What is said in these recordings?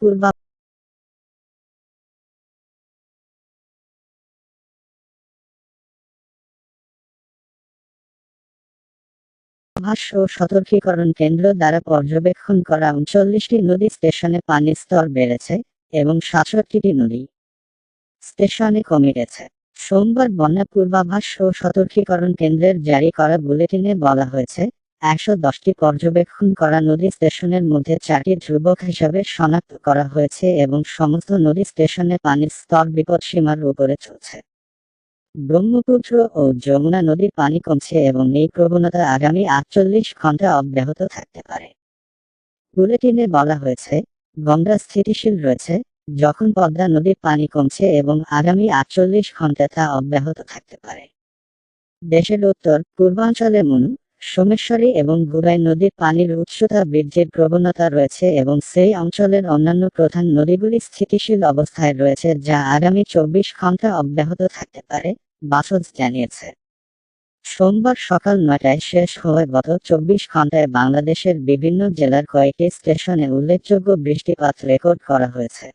পূর্বাভাস ও সতর্কীকরণ কেন্দ্র দ্বারা পর্যবেক্ষণ করা উনচল্লিশটি নদী স্টেশনে পানির স্তর বেড়েছে এবং সাতষট্টিটি নদী স্টেশনে কমে গেছে। সোমবার বন্যা পূর্বাভাস ও সতর্কীকরণ কেন্দ্রের জারি করা বুলেটিনে বলা হয়েছে একশো দশটি পর্যবেক্ষণ করা নদী স্টেশনের মধ্যে চারটি ধ্রুবক হিসাবে শনাক্ত করা হয়েছে এবং সমস্ত নদী স্টেশনে পানির স্তর বিপদসীমার উপরে চলছে। ব্রহ্মপুত্র ও যমুনা নদীর পানি কমছে এবং এই প্রবণতা আগামী আটচল্লিশ ঘণ্টা অব্যাহত থাকতে পারে। বুলেটিনে বলা হয়েছে, গঙ্গা স্থিতিশীল রয়েছে, যখন পদ্মা নদীর পানি কমছে এবং আগামী আটচল্লিশ ঘণ্টা তা অব্যাহত থাকতে পারে। দেশের উত্তর পূর্বাঞ্চলে মনু সোমেশ্বরী এবং গুড়াই নদীর পানির উচ্চতা বৃদ্ধির প্রবণতা রয়েছে এবং সেই অঞ্চলের অন্যান্য প্রধান নদীগুলি স্থিতিশীল অবস্থায় রয়েছে যা আগামী চব্বিশ ঘণ্টা অব্যাহত থাকতে পারে বাসজ জানিয়েছে। সোমবার সকাল নয়টায় শেষ হয়ে গত চব্বিশ ঘন্টায় বাংলাদেশের বিভিন্ন জেলার কয়েকটি স্টেশনে উল্লেখযোগ্য বৃষ্টিপাত রেকর্ড করা হয়েছে।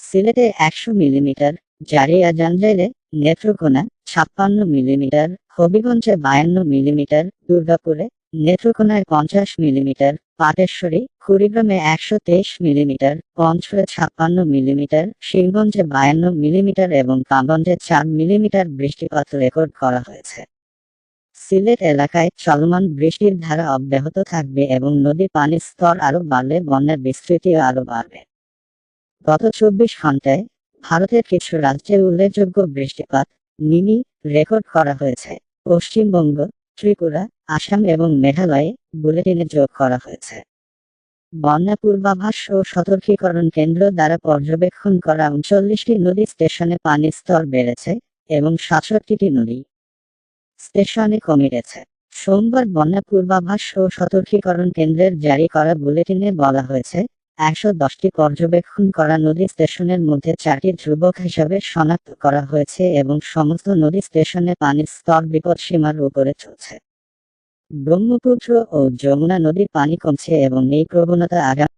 সিলেটে একশো মিলিমিটার জারিয়া জাঞ্জাইলে নেত্রকোনা ছাপ্পান্ন মিলিমিটার, হবিগঞ্জে বায়ান্ন মিলিমিটার, দুর্গাপুরে নেত্রকোনায় পঞ্চাশ মিলিমিটার, পাটেশ্বরী কুড়িগ্রামে একশো তেইশ মিলিমিটার পঞ্চরে ছাপ্পান্ন মিলিমিটার শিবগঞ্জে বায়ান্ন মিলিমিটার এবং কামগঞ্জে চার মিলিমিটার বৃষ্টিপাত রেকর্ড করা হয়েছে। সিলেট এলাকায় চলমান বৃষ্টির ধারা অব্যাহত থাকবে এবং নদীর পানির স্তর আরও বাড়লে বন্যার বিস্তৃতিও আরও বাড়বে। গত চব্বিশ ঘন্টায় ভারতের কিছু রাজ্যে উল্লেখযোগ্য বৃষ্টিপাত মিনি রেকর্ড করা হয়েছে। পশ্চিমবঙ্গ, ত্রিপুরা, আসাম এবং মেঘালয়ে বুলেটিনে যোগ করা হয়েছে। বন্যা পূর্বাভাস ও সতর্কীকরণ কেন্দ্র দ্বারা পর্যবেক্ষণ করা উনচল্লিশটি নদী স্টেশনে পানির স্তর বেড়েছে এবং সাতষট্টিটি নদী স্টেশনে কমে গেছে। সোমবার বন্যা পূর্বাভাস ও সতর্কীকরণ কেন্দ্রের জারি করা বুলেটিনে বলা হয়েছে একশো দশটি পর্যবেক্ষণ করা নদী স্টেশনের মধ্যে চারটি ধ্রুবক হিসাবে শনাক্ত করা হয়েছে এবং সমস্ত নদী স্টেশনে পানির স্তর বিপদ সীমার উপরে চলছে। ব্রহ্মপুত্র ও যমুনা নদীর পানি কমছে এবং এই প্রবণতা আগামী